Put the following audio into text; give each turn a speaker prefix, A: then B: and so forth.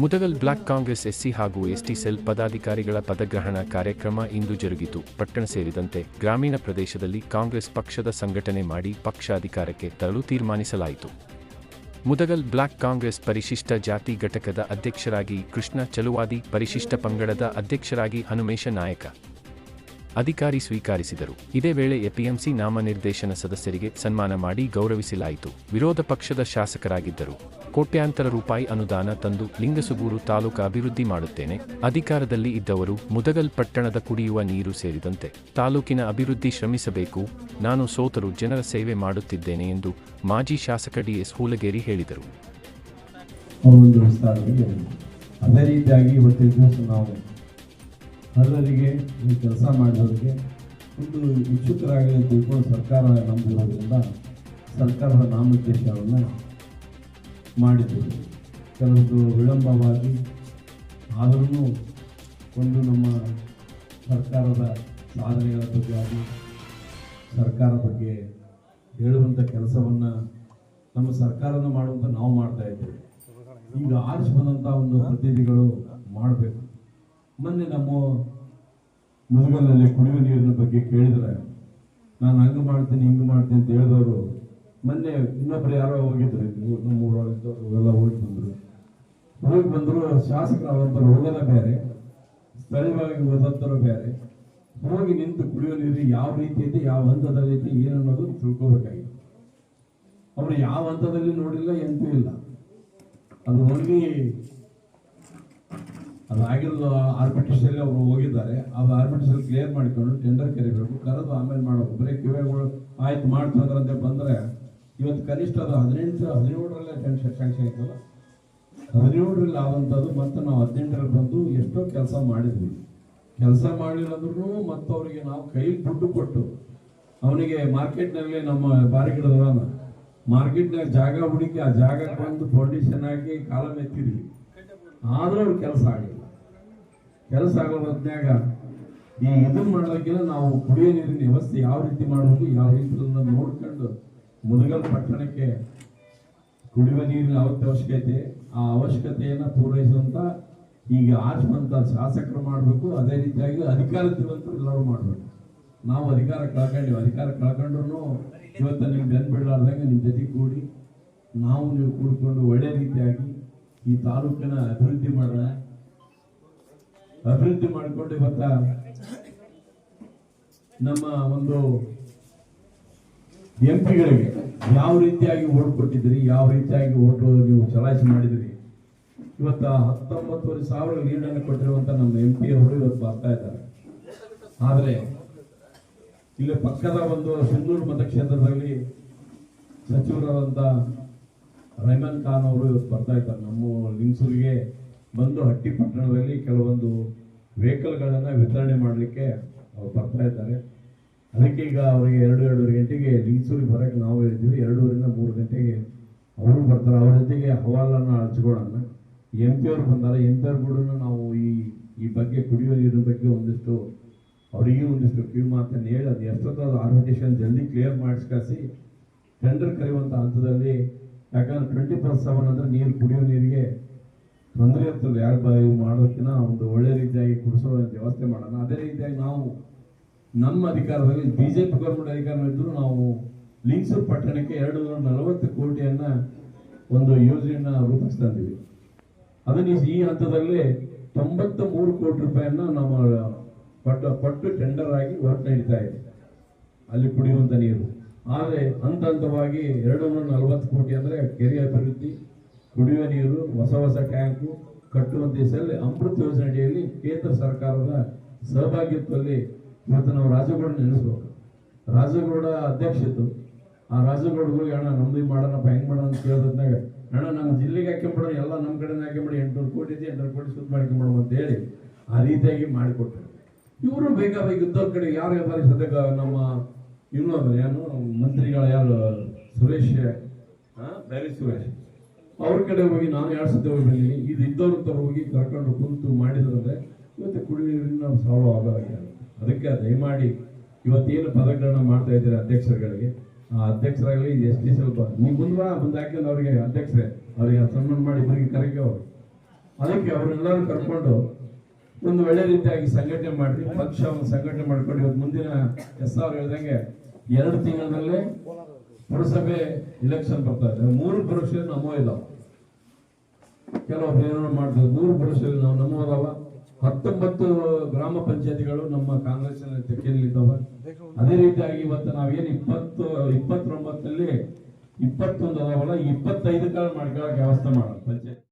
A: Mudgal block Congress SC ಹಾಗೂ ST cell ಪದಾಧಿಕಾರಿಗಳ ಪದಗ್ರಹಣ ಕಾರ್ಯಕ್ರಮ ಇಂದು ಜರುಗಿತು. ಪಟ್ಟಣ ಸೇರಿದಂತೆ ಗ್ರಾಮೀಣ ಪ್ರದೇಶದಲ್ಲಿ ಕಾಂಗ್ರೆಸ್ ಪಕ್ಷದ ಸಂಘಟನೆ ಮಾಡಿ ಪಕ್ಷ ಅಧಿಕಾರಕ್ಕೆ ತರಲು ತೀರ್ಮಾನಿಸಲಾಯಿತು. ಮುದಗಲ್ ಬ್ಲಾಕ್ ಕಾಂಗ್ರೆಸ್ ಪರಿಶಿಷ್ಟ ಜಾತಿ ಘಟಕದ ಅಧ್ಯಕ್ಷರಾಗಿ ಕೃಷ್ಣ ಚಲುವಾದಿ, ಪರಿಶಿಷ್ಟ ಪಂಗಡದ ಅಧ್ಯಕ್ಷರಾಗಿ ಹನುಮೇಶ ನಾಯಕ. ಅಧಿಕಾರಿ ಸ್ವೀಕರಿಸಿದರು. ಇದೇ ವೇಳೆ ಎಪಿಎಂಸಿ ನಾಮನಿರ್ದೇಶನ ಸದಸ್ಯರಿಗೆ ಸನ್ಮಾನ ಮಾಡಿ ಗೌರವಿಸಲಾಯಿತು. ವಿರೋಧ ಪಕ್ಷದ ಶಾಸಕರಾಗಿದ್ದರು. ಕೋಟ್ಯಾಂತರ ರೂಪಾಯಿ ಅನುದಾನ ತಂದು ಲಿಂಗಸುಗೂರು ತಾಲೂಕು ಅಭಿವೃದ್ಧಿ ಮಾಡುತ್ತೇನೆ. ಅಧಿಕಾರದಲ್ಲಿ ಇದ್ದವರು ಮುದಗಲ್ ಪಟ್ಟಣದ ಕುಡಿಯುವ ನೀರು ಸೇರಿದಂತೆ ತಾಲೂಕಿನ ಅಭಿವೃದ್ಧಿ ಶ್ರಮಿಸಬೇಕು. ನಾನು ಸೋತರು ಜನರ ಸೇವೆ ಮಾಡುತ್ತಿದ್ದೇನೆ ಎಂದು ಮಾಜಿ ಶಾಸಕ ಡಿಎಸ್ ಹೂಲಗೇರಿ ಹೇಳಿದರು.
B: ಅದೇ ರೀತಿಯಾಗಿ ಇವತ್ತಿನ ದಿವಸ ನಾವು ಅರ್ಹರಿಗೆ ಈ ಕೆಲಸ ಮಾಡೋರಿಗೆ ಒಂದು ಇಚ್ಛುಕರಾಗಿ ತಿಳ್ಕೊಂಡು ಸರ್ಕಾರ ನಂಬಿರೋದ್ರಿಂದ ಸರ್ಕಾರದ ನಾಮನಿರ್ದೇಶನವನ್ನು ಮಾಡಿದ್ದೇವೆ. ಕೆಲವೊಂದು ವಿಳಂಬವಾಗಿ ಆದರೂ ಒಂದು ನಮ್ಮ ಸರ್ಕಾರದ ಸಾಧನೆಗಳ ಬಗ್ಗೆ ಆಗಲಿ ಸರ್ಕಾರ ಬಗ್ಗೆ ಹೇಳುವಂಥ ಕೆಲಸವನ್ನು ನಮ್ಮ ಸರ್ಕಾರನ ಮಾಡುವಂಥ ನಾವು ಮಾಡ್ತಾ ಇದ್ದೇವೆ. ಈಗ ಆರಿಸಿ ಬಂದಂಥ ಒಂದು ಪ್ರತಿನಿಧಿಗಳು ಮಾಡಬೇಕು. ಮೊನ್ನೆ ನಮ್ಮ ಮುದುಗಲ್ನಲ್ಲಿ ಕುಡಿಯುವ ನೀರಿನ ಬಗ್ಗೆ ಕೇಳಿದ್ರೆ, ನಾನು ಹಂಗೆ ಮಾಡ್ತೀನಿ, ಹಿಂಗೆ ಮಾಡ್ತೀನಿ ಅಂತ ಹೇಳಿದವರು, ಮೊನ್ನೆ ಇನ್ನೊಬ್ರು ಯಾರೋ ಹೋಗಿದ್ರು ನಮ್ಮ ಊರಲ್ಲಿದ್ದವರು ಎಲ್ಲ ಹೋಗಿ ಬಂದರು. ಹೋಗಿ ಬಂದರು ಶಾಸಕರಾದಂಥವ್ರು ಹೋಗೋದ ಬೇರೆ, ಸ್ಥಳೀಯವಾಗಿ ಹೋದಂಥವ್ರು ಬೇರೆ. ಹೋಗಿ ನಿಂತು ಕುಡಿಯೋ ನೀರು ಯಾವ ರೀತಿ ಐತೆ, ಯಾವ ಹಂತದಲ್ಲಿ ಐತೆ ಏನು ಅನ್ನೋದು ಅವರು ಯಾವ ಹಂತದಲ್ಲಿ ನೋಡಿಲ್ಲ, ಎಂತೂ ಇಲ್ಲ. ಅದು ಓನ್ಲಿ ಅದು ಆಗಿರೋದು ಆರ್ಬಿಟ್ರೇಷನ್ ಅವರು ಹೋಗಿದ್ದಾರೆ. ಅದು ಆರ್ಬಿಟ್ರೇಷನ್ ಕ್ಲಿಯರ್ ಮಾಡಿಕೊಂಡು ಟೆಂಡರ್ ಕರಿಬೇಕು ಕರೆದು ಆಮೇಲೆ ಮಾಡಬೇಕು ಬರೀ ಕಿವೆಗಳು ಆಯ್ತು ಮಾಡ್ತಂದ್ರಂತೆ ಬಂದರೆ ಇವತ್ತು ಕನಿಷ್ಠ ಅದು ಹದಿನೆಂಟು, ಹದಿನೇಳರಲ್ಲೇ ಟೆನ್ಷನ್ ಸ್ಯಾಂಕ್ಷನ್ ಆಯ್ತಲ್ಲ? ಹದಿನೇಳರಲ್ಲಿ ಆದಂಥದ್ದು ಮತ್ತು ನಾವು ಹದಿನೆಂಟರಲ್ಲಿ ಬಂದು ಎಷ್ಟೋ ಕೆಲಸ ಮಾಡಿದ್ವಿ. ಕೆಲಸ ಮಾಡಿಲ್ಲಂದ್ರೂ ಮತ್ತು ಅವರಿಗೆ ನಾವು ಕೈ ದುಡ್ಡು ಕೊಟ್ಟು, ಅವನಿಗೆ ಮಾರ್ಕೆಟ್ನಲ್ಲಿ ನಮ್ಮ ಬಾರಿ ಬಾರಿಗಿಡದವನ ಮಾರ್ಕೆಟ್ನಾಗ ಜಾಗ ಹುಡುಕಿ ಆ ಜಾಗಕ್ಕೆ ಬಂದು ಫೌಂಡೇಶನ್ ಹಾಕಿ ಕಾಲಮ್ ಎತ್ತಿದ್ವಿ. ಆದರೂ ಅವ್ರ ಕೆಲಸ ಆಗಿಲ್ಲ. ಕೆಲಸ ಆಗೋ ಹೊತ್ನ್ಯಾಗ ಈ ಇದನ್ನ ಮಾಡೋಕ್ಕಿಲ್ಲ ನಾವು ಕುಡಿಯೋ ನೀರಿನ ವ್ಯವಸ್ಥೆ ಯಾವ ರೀತಿ ಮಾಡಬೇಕು, ಯಾವ ರೀತಿ ನೋಡ್ಕೊಂಡು ಮುದಗಲ್ ಪಟ್ಟಣಕ್ಕೆ ಕುಡಿಯುವ ನೀರಿನ ಅವಶ್ಯಕತೆ, ಆ ಅವಶ್ಯಕತೆಯನ್ನು ಪೂರೈಸುವಂತ ಈಗ ಆಚುವಂಥ ಶಾಸಕರು ಮಾಡಬೇಕು, ಅದೇ ರೀತಿಯಾಗಿ ಅಧಿಕಾರದಿರುವಂತರು ಎಲ್ಲರೂ ಮಾಡಬೇಕು. ನಾವು ಅಧಿಕಾರ ಕಳ್ಕೊಂಡಿವಿ, ಅಧಿಕಾರ ಕಳ್ಕೊಂಡ್ರು ಇವತ್ತು ನಿಮ್ಗೆ ಬೆನ್ ಬಿಡಲಾರ್ದಂಗೆ ನಿಮ್ಮ ಜೊತೆ ಕೂಡಿ ನಾವು ನೀವು ಕೂಡ್ಕೊಂಡು ಒಳ್ಳೆ ರೀತಿಯಾಗಿ ಈ ತಾಲೂಕಿನ ಅಭಿವೃದ್ಧಿ ಮಾಡೋಣ. ಅಭಿವೃದ್ಧಿ ಮಾಡಿಕೊಂಡು ಇವತ್ತ ನಮ್ಮ ಒಂದು ಎಂ ಪಿಗಳಿಗೆ ಯಾವ ರೀತಿಯಾಗಿ ಓಟ್ ಕೊಟ್ಟಿದ್ದೀರಿ, ಯಾವ ರೀತಿಯಾಗಿ ಓಟು ನೀವು ಚಲಾಯಿಸಿ ಮಾಡಿದಿರಿ ಇವತ್ತ ಹತ್ತೊಂಬತ್ತುವರೆ ಸಾವಿರ ಲೀಡನ್ನು ಕೊಟ್ಟಿರುವಂತ ನಮ್ಮ ಎಂ ಪಿ ಅವರು ಇವತ್ತು ಬರ್ತಾ ಇದ್ದಾರೆ. ಆದರೆ ಇಲ್ಲಿ ಪಕ್ಕದ ಒಂದು ಸಿಂಧೂರು ಮತಕ್ಷೇತ್ರದಲ್ಲಿ ಸಚಿವರಾದಂಥ ರೈಮನ್ ಖಾನ್ ಅವರು ಇವತ್ತು ಬರ್ತಾ ಇದ್ದಾರೆ. ನಮ್ಮ ಲಿಂಗ್ಸೂರಿಗೆ ಬಂದು ಹಟ್ಟಿ ಪಟ್ಟಣದಲ್ಲಿ ಕೆಲವೊಂದು ವೆಹಿಕಲ್ಗಳನ್ನು ವಿತರಣೆ ಮಾಡಲಿಕ್ಕೆ ಅವ್ರು ಬರ್ತಾ ಇದ್ದಾರೆ. ಅದಕ್ಕೆ ಈಗ ಅವರಿಗೆ ಎರಡು ಎರಡೂವರೆ ಗಂಟೆಗೆ ಲಿಂಗಸೂರಿಗೆ ಬರೋಕ್ಕೆ ನಾವು ಹೇಳಿದ್ವಿ ಎರಡೂವರೆಯಿಂದ ಮೂರು ಗಂಟೆಗೆ ಅವರು ಬರ್ತಾರೆ. ಅವ್ರ ಜೊತೆಗೆ ಹವಾಲನ್ನು ಹಚ್ಕೊಳ್ಳೋಣ ಎಂ ಪಿ ಅವ್ರು ಬಂದಾರೆ. ಎಂ ಪಿ ಅವ್ರು ಕೂಡ ನಾವು ಈ ಈ ಬಗ್ಗೆ ಕುಡಿಯೋ ನೀರಿನ ಬಗ್ಗೆ ಒಂದಿಷ್ಟು ಅವರಿಗೆ ಒಂದಿಷ್ಟು ಕ್ಯೂ ಮಾತನ್ನು ಹೇಳಿ ಅದು ಎಷ್ಟೊತ್ತಾದ ಆರ್ಬಿಟೇಷನ್ ಜಲ್ದಿ ಕ್ಲಿಯರ್ ಮಾಡಿಸ್ಕಳಿಸಿ ಟೆಂಡರ್ ಕರೆಯುವಂಥ ಹಂತದಲ್ಲಿ ಯಾಕಂದ್ರೆ ಟ್ವೆಂಟಿ ಫೋರ್ ಸೆವೆನ್ ಅಂದರೆ ನೀರು ಕುಡಿಯೋ ನೀರಿಗೆ ತೊಂದರೆ ಇರ್ತಲ್ಲ ಯಾರು ಇವು ಮಾಡೋದಕ್ಕಿಂತ ಒಂದು ಒಳ್ಳೆ ರೀತಿಯಾಗಿ ಕುಡಿಸೋ ವ್ಯವಸ್ಥೆ ಮಾಡೋಣ. ಅದೇ ರೀತಿಯಾಗಿ ನಾವು ನಮ್ಮ ಅಧಿಕಾರದಲ್ಲಿ ಬಿ ಜೆ ಪಿ ಗೌರ್ಮೆಂಟ್ ಅಧಿಕಾರದಲ್ಲಿದ್ದರೂ ನಾವು ಲಿಂಗ್ಸೂರು ಪಟ್ಟಣಕ್ಕೆ ಎರಡು ನೂರ ನಲವತ್ತು ಕೋಟಿಯನ್ನ ಒಂದು ಯೋಜನೆಯನ್ನ ರೂಪಿಸ್ತಿದ್ದೀವಿ ಅದನ್ನ ಈ- ಹಂತದಲ್ಲಿ ತೊಂಬತ್ತ ಮೂರು ಕೋಟಿ ರೂಪಾಯಿಯನ್ನು ನಮ್ಮ ಪಟ್ಟು ಪಟ್ಟು ಟೆಂಡರ್ ಆಗಿ ವರ್ಕ್ ನಡೀತಾ ಇದೆ. ಅಲ್ಲಿ ಕುಡಿಯುವಂಥ ನೀರು. ಆದರೆ ಹಂತ ಹಂತವಾಗಿ ಎರಡು ನೂರ ನಲವತ್ತು ಕೋಟಿ ಅಂದ್ರೆ ಕೆರೆ ಅಭಿವೃದ್ಧಿ ಕುಡಿಯುವ ನೀರು, ಹೊಸ ಹೊಸ ಟ್ಯಾಂಕು ಕಟ್ಟುವಂತ ದೇಶದಲ್ಲಿ ಅಮೃತ ಯೋಜನೆ ಅಡಿಯಲ್ಲಿ ಕೇಂದ್ರ ಸರ್ಕಾರದ ಸಹಭಾಗಿತ್ವದಲ್ಲಿ ಇವತ್ತು ನಾವು ರಾಜಗೌಡ ನೆನೆಸ್ಬೇಕು. ರಾಜಗೌಡ ಅಧ್ಯಕ್ಷದ್ದು ಆ ರಾಜಗೌಡ ಹೋಗಿ ಅಣ್ಣ, ನಮ್ದು ಮಾಡೋಣಪ್ಪ, ಹೆಂಗೆ ಮಾಡೋಣ? ಅಂತ ಕೇಳಿದ್ನಾಗ ಅಣ್ಣ ನಮ್ಮ ಜಿಲ್ಲೆಗೆ ಹಾಕೊಂಬಿಡೋಣ ಎಲ್ಲ ನಮ್ಮ ಕಡೆನೇ ಹಾಕೊಂಬಿಡಿ ಎಂಟುನೂರು ಕೋಟಿ ಇದೆ, ಎಂಟುನೂರು ಕೋಟಿ ಸುತ್ತ ಮಾಡ್ಕೊಂಬಿಡೋಣ ಅಂತ ಹೇಳಿ ಆ ರೀತಿಯಾಗಿ ಮಾಡಿಕೊಟ್ಟರು ಇವರು ಬೇಗ ಯುದ್ಧದ ಕಡೆ ಯಾರು ವ್ಯಾಪಾರಿ ಸದ್ಯಕ್ಕೆ ನಮ್ಮ ಇವನು ಏನು? ಮಂತ್ರಿಗಳ ಯಾರು? ಸುರೇಶ್ ಹಾಂ ಬ್ಯಾರಿ ಸುರೇಶ್. ಅವ್ರ ಕಡೆ ಹೋಗಿ ನಾನು ಎರಡು ಸತಿ ಹೋಗಿ ಬಂದೀನಿ ಇದು ಇದ್ದವ್ರ ಹತ್ರ ಹೋಗಿ ಕರ್ಕೊಂಡು ಕುಂತು ಮಾಡಿದ್ರಂದ್ರೆ ಇವತ್ತು ಕುಡಿಯುವ ನೀರಿನ ಸಾಲು ಆಗೋದಾಗಿ ಅದಕ್ಕೆ ದಯಮಾಡಿ ಇವತ್ತೇನು ಪದಗ್ರಹಣ ಮಾಡ್ತಾ ಇದ್ದೀರಾ ಅಧ್ಯಕ್ಷರುಗಳಿಗೆ? ಆ ಅಧ್ಯಕ್ಷರಾಗಲಿ ಎಷ್ಟು ಸ್ವಲ್ಪ, ನೀವು ಮುಂದೆ ಮುಂದೆ ಹಾಕೊಂಡು ಅವರಿಗೆ ಅಧ್ಯಕ್ಷರೇ, ಅವರಿಗೆ ಸನ್ಮಾನ ಮಾಡಿ, ಇಬ್ಬರಿಗೆ ಕರೆಗೆ ಅವರು ಅದಕ್ಕೆ ಅವರೆಲ್ಲರೂ ಕರ್ಕೊಂಡು ಒಂದು ಒಳ್ಳೆ ರೀತಿಯಾಗಿ ಸಂಘಟನೆ ಮಾಡಿ ಪಕ್ಷವನ್ನು ಸಂಘಟನೆ ಮಾಡ್ಕೊಂಡು ಇವತ್ತು ಮುಂದಿನ ಎಸ್ ಅವ್ರು ಹೇಳ್ದಂಗೆ ಎರಡು ತಿಂಗಳಲ್ಲೇ ಪುರಸಭೆ ಇಲೆಕ್ಷನ್ ಬರ್ತಾ ಇದೆ. ಮೂರು ಪುರುಷರು ನಮೋ ಇದಾವೆ ಕೆಲವೊಬ್ರು ಏನೋ ಮಾಡ್ತಾರೆ ಮೂರು ಪುರಸಭೆ ನಾವು ನಮ್ಮೋದವ ಹತ್ತೊಂಬತ್ತು ಗ್ರಾಮ ಪಂಚಾಯತಿಗಳು ನಮ್ಮ ಕಾಂಗ್ರೆಸ್ ತೆಕ್ಕೆಯಲ್ಲಿದ್ದಾವೆ. ಅದೇ ರೀತಿಯಾಗಿ ಇವತ್ತು ನಾವೇನು ಇಪ್ಪತ್ತು, ಇಪ್ಪತ್ತೊಂಬತ್ತಲ್ಲಿ ಇಪ್ಪತ್ತೊಂದು ಅದಾವಲ್ಲ ಇಪ್ಪತ್ತೈದು ಕಾಲ ಮಾಡ್ಕೊಳಕ್ ವ್ಯವಸ್ಥೆ ಮಾಡೋದು ಪಂಚಾಯತ್.